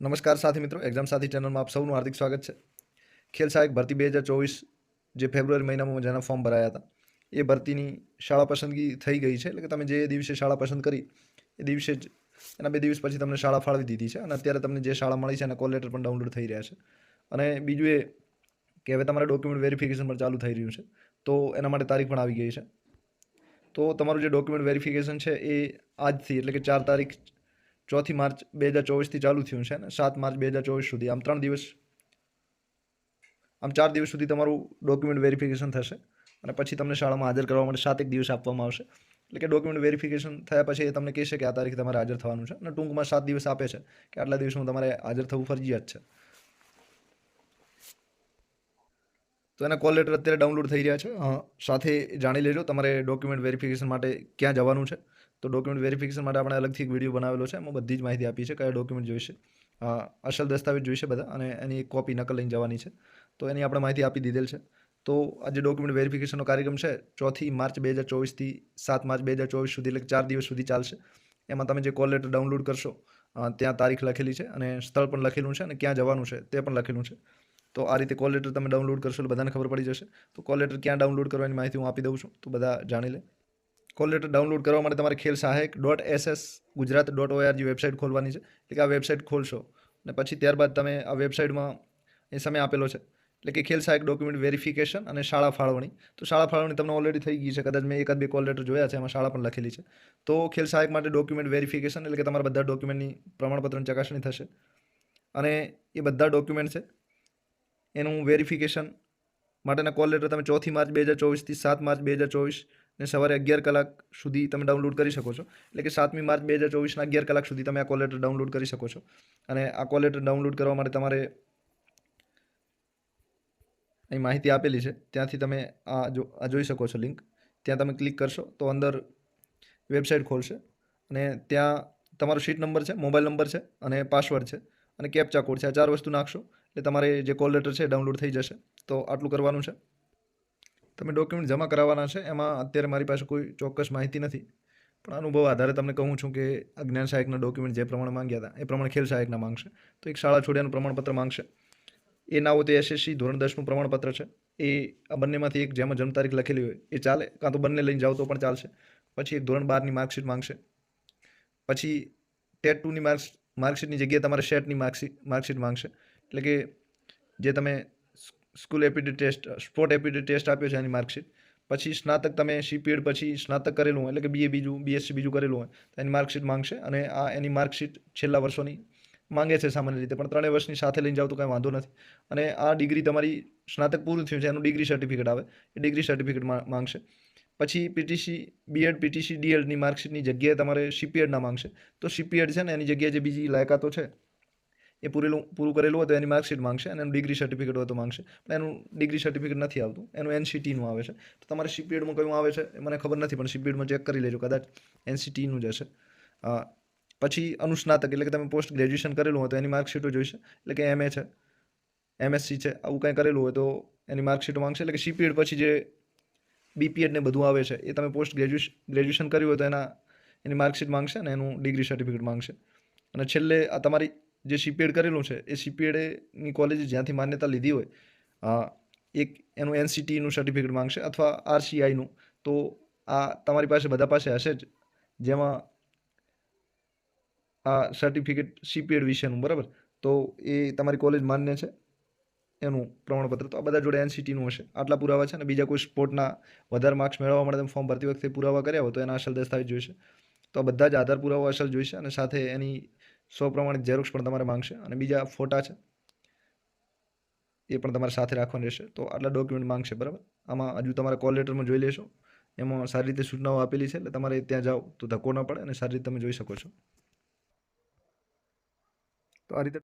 નમસ્કાર સાથી મિત્રો એક્ઝામ સાથી ચેનલમાં આપ સૌનું હાર્દિક સ્વાગત છે. ખેલ સહાયક ભરતી બે હજાર ચોવીસ જે ફેબ્રુઆરી મહિનામાં જેના ફોર્મ ભરાયા હતા, એ ભરતીની શાળા પસંદગી થઈ ગઈ છે. એટલે કે તમે જે દિવસે શાળા પસંદ કરી, એ દિવસે જ એના બે દિવસ પછી તમને શાળા ફાળવી દીધી છે. અને અત્યારે તમને જે શાળા મળી છે એના કોલ લેટર પણ ડાઉનલોડ થઈ રહ્યા છે. અને બીજું એ કે હવે તમારા ડોક્યુમેન્ટ વેરિફિકેશન પણ ચાલુ થઈ રહ્યું છે. તો એના માટે તારીખ પણ આવી ગઈ છે. તો તમારું જે ડોક્યુમેન્ટ વેરિફિકેશન છે એ આજથી, એટલે કે ચાર તારીખ ચોથી માર્ચ બે હજાર ચોવીસથી ચાલુ થયું છે અને સાત માર્ચ બે હજાર ચોવીસ સુધી. આમ ત્રણ દિવસ, આમ ચાર દિવસ સુધી તમારું ડોક્યુમેન્ટ વેરિફિકેશન થશે અને પછી તમને શાળામાં હાજર કરવા માટે સાત એક દિવસ આપવામાં આવશે. એટલે કે ડોક્યુમેન્ટ વેરિફિકેશન થયા પછી એ તમને કહેશે કે આ તારીખે તમારે હાજર થવાનું છે અને ટૂંકમાં સાત દિવસ આપે છે કે આટલા દિવસમાં તમારે હાજર થવું ફરજિયાત છે. તો એના કોલ લેટર અત્યારે ડાઉનલોડ થઈ રહ્યા છે. સાથે જાણી લેજો તમારે ડોક્યુમેન્ટ વેરિફિકેશન માટે ક્યાં જવાનું છે. તો ડોક્યુમેન્ટ વેરિફિકેશન માટે આપણે અલગથી એક વીડિયો બનાવેલો છે. એમાં બધી જ માહિતી આપી છે, કયા ડોક્યુમેન્ટ જોઈશે. અસલ દસ્તાવેજ જોઈશે બધા અને એની કોપી નકલ લઈને જવાની છે. તો એની આપણે માહિતી આપી દીધેલ છે. તો આજે ડોક્યુમેન્ટ વેરિફિકેશનનો કાર્યક્રમ છે, ચોથી માર્ચ બે હજાર ચોવીસથી સાત માર્ચ બે હજાર ચોવીસ સુધી, એટલે ચાર દિવસ સુધી ચાલશે. એમાં તમે જે કોલ લેટર ડાઉનલોડ કરશો ત્યાં તારીખ લખેલી છે અને સ્થળ પણ લખેલું છે અને ક્યાં જવાનું છે તે પણ લખેલું છે. તો આ રીતે કોલ લેટર તમે ડાઉનલોડ કરશો એટલે બધાને ખબર પડી જશે. તો કોલ લેટર ક્યાં ડાઉનલોડ કરવાની માહિતી હું આપી દઉં છું, તો બધા જાણી લે. કોલ લેટર ડાઉનલોડ કરવા માટે તમારે ખેલ સહાયક dot SS Gujarat dot ORG website ખોલવાની છે. એટલે કે આ વેબસાઇટ ખોલશો અને પછી ત્યારબાદ તમે આ વેબસાઇટમાં એ સમય આપેલો છે. એટલે કે ખેલ સહાયક ડોક્યુમેન્ટ વેરિફિકેશન અને શાળા ફાળવણી. તો શાળા ફાળવણી તમને ઓલરેડી થઈ ગઈ છે. કદાચ મેં એકાદ બે કોલ લેટર જોયા છે. એમાં શાળા પણ લખેલી છે. તો ખેલ સહાયક માટે ડોક્યુમેન્ટ વેરિફિકેશન એટલે કે તમારા બધા ડોક્યુમેન્ટની પ્રમાણપત્રની ચકાસણી થશે. અને એ બધા ડોક્યુમેન્ટ છે, એનું વેરિફિકેશન માટેના કોલ લેટર તમે ચોથી માર્ચ બે હજાર ચોવીસથી સાત માર્ચ બે હજાર ચોવીસ ને સવારે અગિયાર કલાક સુધી તમે ડાઉનલોડ કરી શકો છો. એટલે કે સાતમી માર્ચ બે હજાર ચોવીસના અગિયાર કલાક સુધી તમે આ કોલ ડાઉનલોડ કરી શકો છો. અને આ કોલ લેટર ડાઉનલોડ કરવા માટે તમારે અહીં માહિતી આપેલી છે. ત્યાંથી તમે આ જો, આ જોઈ શકો છો લિંક ત્યાં તમે ક્લિક કરશો તો અંદર વેબસાઇટ ખોલશે. અને ત્યાં તમારો સીટ નંબર છે મોબાઈલ નંબર છે અને પાસવર્ડ છે. અને કેપ્ચા કોડ છે. આ ચાર વસ્તુ નાખશો એટલે તમારે જે કોલ લેટર છે ડાઉનલોડ થઈ જશે. તો આટલું કરવાનું છે. તમે ડોક્યુમેન્ટ જમા કરાવવાના છે, એમાં અત્યારે મારી પાસે કોઈ ચોક્કસ માહિતી નથી. પણ અનુભવ આધારે તમને કહું છું કે અજ્ઞાન સહાયકના ડોક્યુમેન્ટ જે પ્રમાણે માંગ્યા હતા, એ પ્રમાણે ખેલ સહાયકના માંગશે. તો એક શાળા છોડ્યાનું પ્રમાણપત્ર માંગશે. એ ના હોય તો એસએસસી ધોરણ દસનું પ્રમાણપત્ર છે. એ આ બંનેમાંથી એક જેમાં જન્મ તારીખ લખેલી હોય, એ ચાલે. કાં તો બંને લઈને જાઓ તો પણ ચાલશે. પછી એક ધોરણ બારની માર્કશીટ માંગશે. પછી ટેટ ટુની માર્ક્સ માર્કશીટની જગ્યાએ તમારે શેટની માર્કશીટ માર્કશીટ માંગશે. એટલે કે જે તમે school aptitude test sport aptitude test આપ્યો છે એની માર્કશીટ પછી સ્નાતક તમે સીપીએડ પછી સ્નાતક કરેલું હોય, એટલે કે બીએ બીજું બીએસસી બીજું કરેલું હોય, તો એની માર્કશીટ માંગશે અને આ એની માર્કશીટ છેલ્લા વર્ષોની માંગે છે સામાન્ય રીતે, પણ ત્રણેય વર્ષની સાથે લઈને જાવ તો કાંઈ વાંધો નથી. અને આ ડિગ્રી તમારી સ્નાતક પૂરું થયું છે, એનું ડિગ્રી સર્ટિફિકેટ આવે, એ ડિગ્રી સર્ટિફિકેટ માંગશે. પછી પીટીસી બીએડ પીટીસી ડીએડની માર્કશીટની જગ્યાએ તમારે સીપીએડના માંગશે. તો સીપીએડ છે ને, એની જગ્યાએ જે બીજી લાયકાતો છે એ પૂરેલું, પૂરું કરેલું હોય તો એની માર્કશીટ માંગશે અને એનું ડિગ્રી સર્ટિફિકેટ હોય તો માંગશે. પણ એનું ડિગ્રી સર્ટિફિકેટ નથી આવતું. એનું એનસીટીનું આવે છે. તો તમારે સીપીએડમાં કયું આવે છે એ મને ખબર નથી, પણ સીપીએડમાં ચેક કરી લેજો. કદાચ એનસીટીનું જ હશે. પછી અનુસ્નાતક, એટલે કે તમે પોસ્ટ ગ્રેજ્યુએશન કરેલું હોય તો એની માર્કશીટો જોઈશે એટલે કે એમએ છે એમએસસી છે, આવું કંઈ કરેલું હોય તો એની માર્કશીટો માંગશે? એટલે કે સીપીએડ પછી જે બીપીએડ ને બધું આવે છે, એ તમે પોસ્ટ ગ્રેજ્યુએશન ગ્રેજ્યુએશન કર્યું હોય તો એના, એની માર્કશીટ માંગશે અને એનું ડિગ્રી સર્ટિફિકેટ માંગશે. અને છેલ્લે આ તમારી જે સીપીએડ કરેલું છે, એ સીપીએડની કોલેજ જ્યાંથી માન્યતા લીધી હોય એક એનું એનસીટીનું સર્ટિફિકેટ માંગશે અથવા આરસીઆઈનું તો આ તમારી પાસે બધા પાસે હશે જ, જેમાં આ સર્ટિફિકેટ સીપીએડ વિશેનું, બરાબર? તો એ તમારી કોલેજ માન્ય છે, એનું પ્રમાણપત્ર. તો આ બધા જોડે એનસીટીનું હશે. આટલા પુરાવા છે અને બીજા કોઈ સ્પોર્ટના વધારે માર્ક્સ મેળવવા માટે તમે ફોર્મ ભરતી વખતે પુરાવા કર્યા હોય તો એના અસલ દસ્તાવેજ જોઈશે. તો આ બધા જ આધાર પુરાવા અસલ જોઈશે અને સાથે એની સો પ્રમાણે ઝેરોક્ષ પણ તમારે માંગશે અને બીજા ફોટા છે, એ પણ તમારે સાથે રાખવાની રહેશે. તો આટલા ડોક્યુમેન્ટ માંગશે, બરાબર? આમાં હજુ તમારે કોલ લેટરમાં જોઈ લેશો. એમાં સારી રીતે સૂચનાઓ આપેલી છે, એટલે તમારે ત્યાં જાઓ, તો ધક્કો ન પડે અને સારી રીતે તમે જોઈ શકો છો. તો આ રીતે